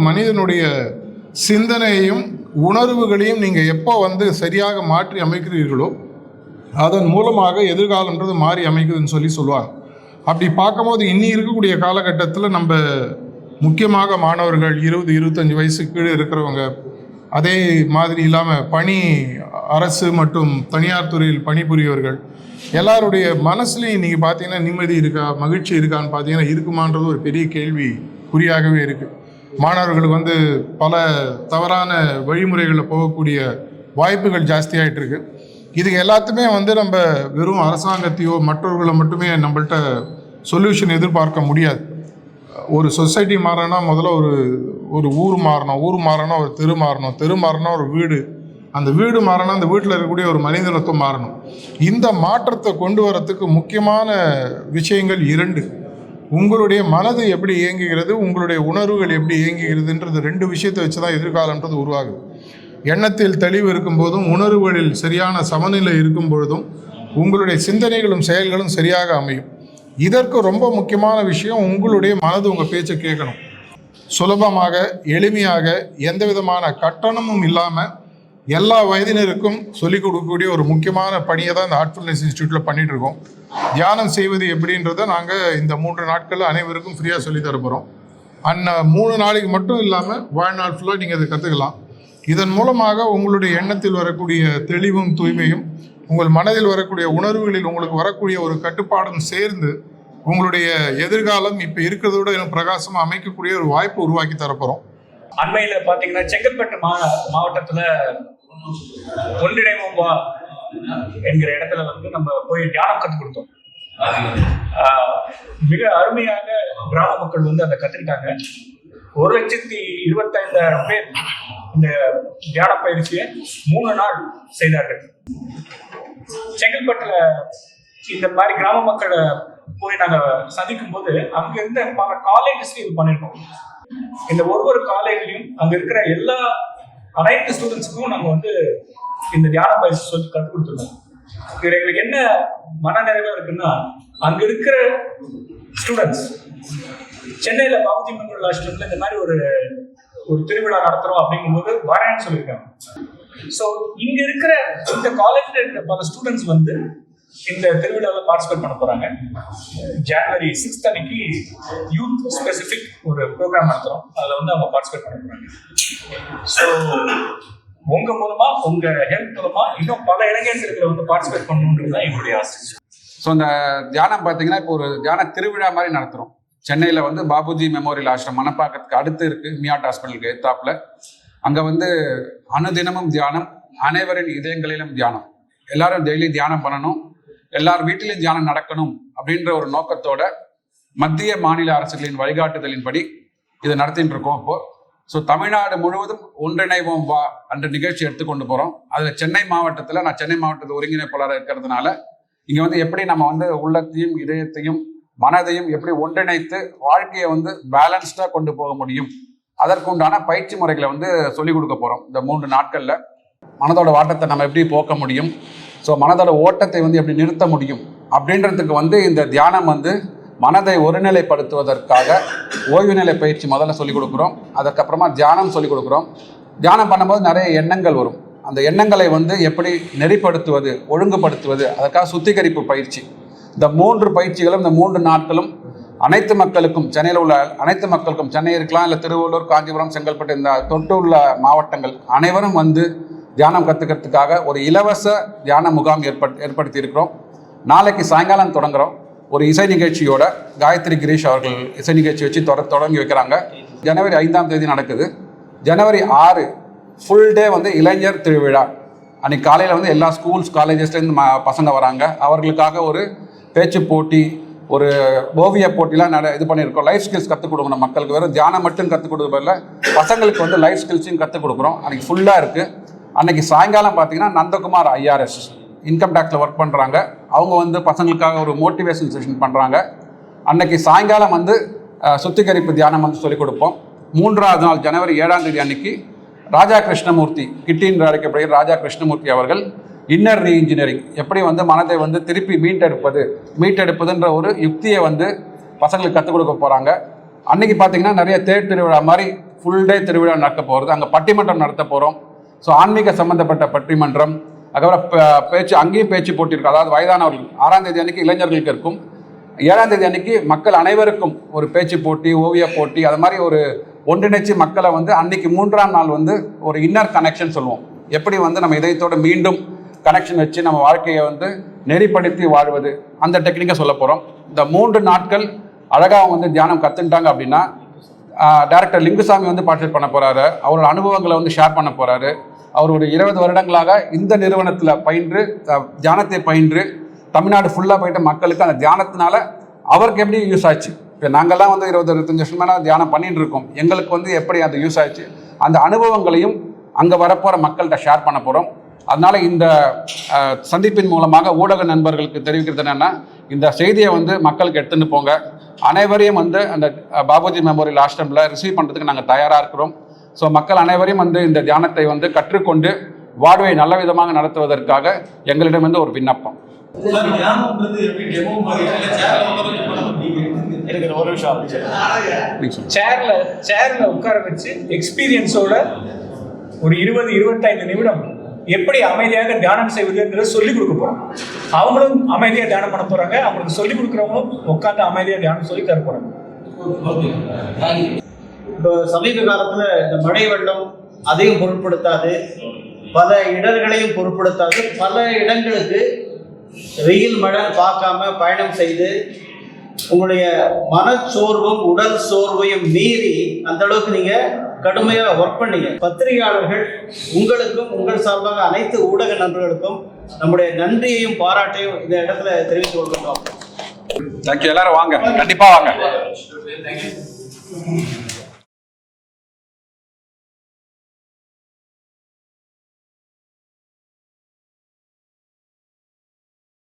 மனிதனுடைய சிந்தனையையும் உணர்வுகளையும் நீங்கள் எப்போ வந்து சரியாக மாற்றி அமைக்கிறீர்களோ அதன் மூலமாக எதிர்காலன்றது மாறி அமைக்குதுன்னு சொல்லி சொல்லுவாங்க. அப்படி பார்க்கும்போது இன்னி இருக்கக்கூடிய காலகட்டத்தில் நம்ம முக்கியமாக மாணவர்கள் இருபது இருபத்தஞ்சி வயசு கீழே இருக்கிறவங்க அதே மாதிரி இல்லாமல் பணி அரசு மற்றும் தனியார் துறையில் பணிபுரியவர்கள் எல்லாருடைய மனசுலையும் நீங்கள் பார்த்தீங்கன்னா நிம்மதி இருக்கா மகிழ்ச்சி இருக்கான்னு பார்த்தீங்கன்னா இருக்குமான்றது ஒரு பெரிய கேள்வி குறியாகவே இருக்குது மாணவர்களுக்கு வந்து பல தவறான வழிமுறைகளில் போகக்கூடிய வாய்ப்புகள் ஜாஸ்தியாகிட்டு இருக்கு இது எல்லாத்துமே வந்து நம்ம வெறும் அரசாங்கத்தையோ மற்றவர்களை மட்டுமே நம்மள்ட்ட சொல்யூஷன் எதிர்பார்க்க முடியாது. ஒரு சொசைட்டி மாறினா முதல்ல ஒரு ஒரு ஊர் மாறணும். ஊர் மாறினா ஒரு தெரு மாறணும். தெரு மாறினா ஒரு வீடு. அந்த வீடு மாறினா அந்த வீட்டில் இருக்கக்கூடிய ஒரு மனிதனத்துவம் மாறணும். இந்த மாற்றத்தை கொண்டு வரத்துக்கு முக்கியமான விஷயங்கள் இரண்டு. உங்களுடைய மனது எப்படி இயங்குகிறது உங்களுடைய உணர்வுகள் எப்படி இயங்குகிறதுன்றது ரெண்டு விஷயத்தை வச்சு தான் எதிர்காலன்றது உருவாகுது. எண்ணத்தில் தெளிவு இருக்கும்போதும் உணர்வுகளில் சரியான சமநிலை இருக்கும் பொழுதும் உங்களுடைய சிந்தனைகளும் செயல்களும் சரியாக அமையும். இதற்கு ரொம்ப முக்கியமான விஷயம் உங்களுடைய மனது உங்கள் பேச்சை கேட்கணும். சுலபமாக எளிமையாக எந்த விதமான கட்டணமும் இல்லாமல் எல்லா வயதினருக்கும் சொல்லிக் கொடுக்கக்கூடிய ஒரு முக்கியமான பணியை தான் இந்த ஹார்ட்ஃபுல்னஸ் இன்ஸ்டியூட்டில் பண்ணிட்டு இருக்கோம். தியானம் செய்வது எப்படின்றத நாங்கள் இந்த மூன்று நாட்களில் அனைவருக்கும் ஃப்ரீயாக சொல்லி தரப்போகிறோம் போகிறோம் மூணு நாளைக்கு மட்டும் இல்லாமல் வாழ்நாள் ஃபுல்லாக நீங்கள் அதை கற்றுக்கலாம் இதன் மூலமாக உங்களுடைய எண்ணத்தில் வரக்கூடிய தெளிவும் தூய்மையும் உங்கள் மனதில் வரக்கூடிய உணர்வுகளில் உங்களுக்கு வரக்கூடிய ஒரு கட்டுப்பாடும் சேர்ந்து உங்களுடைய எதிர்காலம் இப்போ இருக்கிறத விட பிரகாசமாக அமைக்கக்கூடிய ஒரு வாய்ப்பு உருவாக்கி தரப்போகிறோம் அண்மையில் பார்த்தீங்கன்னா செங்கல்பட்டு மா மாவட்டத்தில் ஒன்றிணைவோம் வா என்கிற இடத்துல வந்து நம்ம போய் தியானம் கற்றுக் கொடுத்தோம். ஆஹ் மிக அருமையாக கிராம மக்கள் வந்து அதை கத்துக்கிட்டாங்க. ஒரு லட்சத்தி இருபத்தைந்தாயிரம் பேர் இந்த தியான பயிற்சியை மூணு நாள் செய்தார்கள். செங்கல்பட்டுல இந்த மாதிரி கிராம மக்களை போய் நாங்க சந்திக்கும் போது அங்க இருந்த பல காலேஜஸ்லயும் இது பண்ணிருக்கோம். இந்த ஒவ்வொரு காலேஜ்லயும் அங்க இருக்கிற எல்லா அனைத்து ஸ்டூடெண்ட்ஸுக்கும் நாங்கள் வந்து இந்த தியான பயிற்சி சொல்லி கற்றுக் கொடுத்துருக்கோம் இதில் எங்களுக்கு என்ன மனநிறைவாக இருக்குன்னா அங்கே இருக்கிற ஸ்டூடெண்ட்ஸ் சென்னையில் பாபுஜி மெமோரியல் ஆசிரமத்துல இந்த மாதிரி ஒரு ஒரு திருவிழா நடத்துகிறோம் அப்படிங்கும்போது வரேன்னு சொல்லியிருக்காங்க. ஸோ இங்கே இருக்கிற இந்த காலேஜில் இருக்கிற பல ஸ்டூடெண்ட்ஸ் வந்து இந்த திருவிழாவில் பார்ட்டிசிபேட் பண்ண போறாங்க. ஜனவரி சிக்ஸ்த் அன்னைக்கு யூத் ஸ்பெசிஃபிக் ஒரு ப்ரோக்ராம் நடத்துறோம். அதில் வந்து அவங்க பார்ட்டிசிபேட் பண்ண போறாங்க. ஸோ உங்க மூலமா உங்க ஹெல்ப் மூலமா இன்னும் பல இளைஞர்களுக்கு வந்து பார்ட்டிசிபேட் பண்ணணுன்றது தான் என்னுடைய ஆசை. ஸோ இந்த தியானம் பார்த்தீங்கன்னா இப்போ ஒரு தியான திருவிழா மாதிரி நடத்துகிறோம் சென்னையில் வந்து பாபுஜி மெமோரியல் ஆசிரம் மணப்பாக்கத்துக்கு அடுத்து இருக்குது மியாட் ஹாஸ்பிட்டலுக்கு எத்தாப்பில் அங்கே வந்து அனுதினமும் தியானம் அனைவரின் இதயங்களிலும் தியானம். எல்லாரும் டெய்லி தியானம் பண்ணணும். எல்லார் வீட்டிலும் தியானம் நடக்கணும் அப்படின்ற ஒரு நோக்கத்தோட மத்திய மாநில அரசுகளின் வழிகாட்டுதலின்படி இதை நடத்திட்டு இருக்கோம் இப்போ. ஸோ தமிழ்நாடு முழுவதும் ஒன்றிணைவோம் வா என்ற நிகழ்ச்சி எடுத்துக்கொண்டு போகிறோம் அதில் சென்னை மாவட்டத்தில் நான் சென்னை மாவட்டத்தில் ஒருங்கிணைப்பாளராக இருக்கிறதுனால இங்கே வந்து எப்படி நம்ம வந்து உள்ளத்தையும் இதயத்தையும் மனதையும் எப்படி ஒன்றிணைத்து வாழ்க்கையை வந்து பேலன்ஸ்டாக கொண்டு போக முடியும்? அதற்குண்டான பயிற்சி முறைகளை வந்து சொல்லிக் கொடுக்க போகிறோம் இந்த மூன்று நாட்களில். மனதோட வாட்டத்தை நம்ம எப்படி போக்க முடியும்? ஸோ மனதோட ஓட்டத்தை வந்து எப்படி நிறுத்த முடியும்? அப்படின்றதுக்கு வந்து இந்த தியானம் வந்து மனதை ஒருநிலைப்படுத்துவதற்காக ஓய்வு நிலை பயிற்சி முதல்ல சொல்லிக் கொடுக்குறோம். அதுக்கப்புறமா தியானம் சொல்லிக் கொடுக்குறோம். தியானம் பண்ணும்போது நிறைய எண்ணங்கள் வரும். அந்த எண்ணங்களை வந்து எப்படி நெறிப்படுத்துவது ஒழுங்குபடுத்துவது அதற்காக சுத்திகரிப்பு பயிற்சி. இந்த மூன்று பயிற்சிகளும் இந்த மூன்று நாட்களும் அனைத்து மக்களுக்கும் சென்னையில் உள்ள அனைத்து மக்களுக்கும் சென்னை இருக்கலாம் இல்லை திருவள்ளூர் காஞ்சிபுரம் செங்கல்பட்டு இந்த தொட்டு உள்ள மாவட்டங்கள் அனைவரும் வந்து தியானம் கற்றுக்கிறதுக்காக ஒரு இலவச தியான முகாம் ஏற்பட் ஏற்படுத்தி இருக்கிறோம் நாளைக்கு சாயங்காலம் தொடங்குறோம். ஒரு இசை நிகழ்ச்சியோட காயத்ரி கிரீஷ் அவர்கள் இசை நிகழ்ச்சி வச்சு தொட தொடங்கி வைக்கிறாங்க. ஜனவரி ஐந்தாம் தேதி நடக்குது. ஜனவரி ஆறு ஃபுல் டே வந்து இளைஞர் திருவிழா. அன்றைக்கி காலையில் வந்து எல்லா ஸ்கூல்ஸ் காலேஜஸ்லேருந்து ம பசங்க வராங்க. அவர்களுக்காக ஒரு பேச்சு போட்டி ஒரு ஓவிய போட்டிலாம் நட இது பண்ணியிருக்கோம். லைஃப் ஸ்கில்ஸ் கற்றுக் கொடுக்கணும் மக்களுக்கு. வெறும் தியானம் மட்டும் கற்றுக் கொடுக்க பசங்களுக்கு வந்து லைஃப் ஸ்கில்ஸையும் கற்றுக் கொடுக்குறோம். அன்றைக்கி ஃபுல்லாக இருக்குது அன்னைக்கு சாயங்காலம் பார்த்தீங்கன்னா நந்தகுமார் ஐஆர்எஸ் இன்கம் டேக்ஸில் ஒர்க் பண்ணுறாங்க அவங்க வந்து பசங்களுக்காக ஒரு மோட்டிவேஷன் செஷன் பண்ணுறாங்க அன்னைக்கு சாயங்காலம் வந்து சுத்திகரிப்பு தியானம் வந்து சொல்லிக் கொடுப்போம். மூன்றாவது நாள் ஜனவரி ஏழாம் தேதி அன்னைக்கு ராஜா கிருஷ்ணமூர்த்தி கிட்டி என்று அழைக்கப்படுகிற ராஜா கிருஷ்ணமூர்த்தி அவர்கள் இன்னர் ரீ இன்ஜினியரிங் எப்படி வந்து மனதை வந்து திருப்பி மீட்டெடுப்பது மீட்டெடுப்பதுன்ற ஒரு யுக்தியை வந்து பசங்களுக்கு கற்றுக் கொடுக்க போகிறாங்க அன்னைக்கு பார்த்தீங்கன்னா நிறைய தேர் திருவிழா மாதிரி ஃபுல் டே திருவிழா நடக்க போகிறது அங்கே பட்டிமன்றம் நடத்த போகிறோம் ஸோ ஆன்மீக சம்பந்தப்பட்ட பட்டிமன்றம் அதுக்கப்புறம் பேச்சு அங்கேயும் பேச்சு போட்டி இருக்கும் அதாவது வயதானவர்கள் ஆறாம் தேதி அன்னைக்கு இளைஞர்களுக்கு இருக்கும். ஏழாம் தேதி அன்னைக்கு மக்கள் அனைவருக்கும் ஒரு பேச்சு போட்டி ஓவிய போட்டி அது மாதிரி ஒரு ஒன்றிணைச்சு மக்களை வந்து அன்னைக்கு மூன்றாம் நாள் வந்து ஒரு இன்னர் கனெக்ஷன் சொல்லுவோம். எப்படி வந்து நம்ம இதயத்தோடு மீண்டும் கனெக்ஷன் வச்சு நம்ம வாழ்க்கையை வந்து நெறிப்படுத்தி வாழ்வது அந்த டெக்னிக்கை சொல்ல போகிறோம் இந்த மூன்று நாட்கள் அழகாக வந்து தியானம் கற்றுட்டாங்க அப்படின்னா டேரக்டர் லிங்குசாமி வந்து பார்ட்டிசிபேட் பண்ண போகிறாரு அவரோட அனுபவங்களை வந்து ஷேர் பண்ண போகிறாரு அவர் ஒரு இருபது வருடங்களாக இந்த நிறுவனத்தில் பயின்று தியானத்தை பயின்று தமிழ்நாடு ஃபுல்லாக போயிட்டு மக்களுக்கு அந்த தியானத்தினால அவருக்கு எப்படி யூஸ் ஆச்சு? இப்போ நாங்கள்லாம் வந்து இருபது இருபத்தஞ்சு வருஷமான தியானம் பண்ணிட்டு இருக்கோம். எங்களுக்கு வந்து எப்படி அது யூஸ் ஆச்சு? அந்த அனுபவங்களையும் அங்கே வரப்போகிற மக்கள்கிட்ட ஷேர் பண்ண போகிறோம் அதனால் இந்த சந்திப்பின் மூலமாக ஊடக நண்பர்களுக்கு தெரிவிக்கிறது என்னென்னா இந்த செய்தியை வந்து மக்களுக்கு எடுத்துன்னு போங்க. அனைவரையும் வந்து அந்த பாபுஜி மெமோரியல் ஆஷ்டமில் ரிசீவ் பண்ணுறதுக்கு நாங்கள் தயாராக இருக்கிறோம். ஸோ மக்கள் அனைவரையும் வந்து இந்த தியானத்தை வந்து கற்றுக்கொண்டு வாழ்வை நல்ல விதமாக நடத்துவதற்காக எங்களிடம் வந்து ஒரு விண்ணப்பம். ஒரு சேர்ல சேர்ல உட்கார வச்சு எக்ஸ்பீரியன்ஸோட ஒரு இருபது இருபத்தைந்து நிமிடம் எப்படி அமைதியாக தியானம் செய்வதுன்றத சொல்லிக் கொடுக்க போறோம். அவங்களும் அமைதியா தியானம் பண்ண போறாங்க. அவங்களுக்கு சொல்லிக் கொடுக்குறவங்களும் உட்காந்து அமைதியா தியானம் சொல்லி தர போறாங்க. இப்போ சமீப காலத்துல இந்த மழை வெள்ளம் அதையும் பொருட்படுத்தாது பல இடர்களையும் பொருட்படுத்தாது பல இடங்களுக்கு வெயில் மழை பார்க்காம பயணம் செய்து உங்களுடைய மனச்சோர்வும் உடல் சோர்வையும் மீறி அந்த அளவுக்கு நீங்க கடுமையா ஒர்க் பண்ணீங்க. பத்திரிகையாளர்கள் உங்களுக்கும் உங்கள் சார்பாக அனைத்து ஊடக நண்பர்களுக்கும் நம்முடைய நன்றியையும் பாராட்டையும் இந்த இடத்துல தெரிவித்துக் கொள்கின்றோம். தேங்க்யூ எல்லாரும் வாங்க. கண்டிப்பாக வாங்க.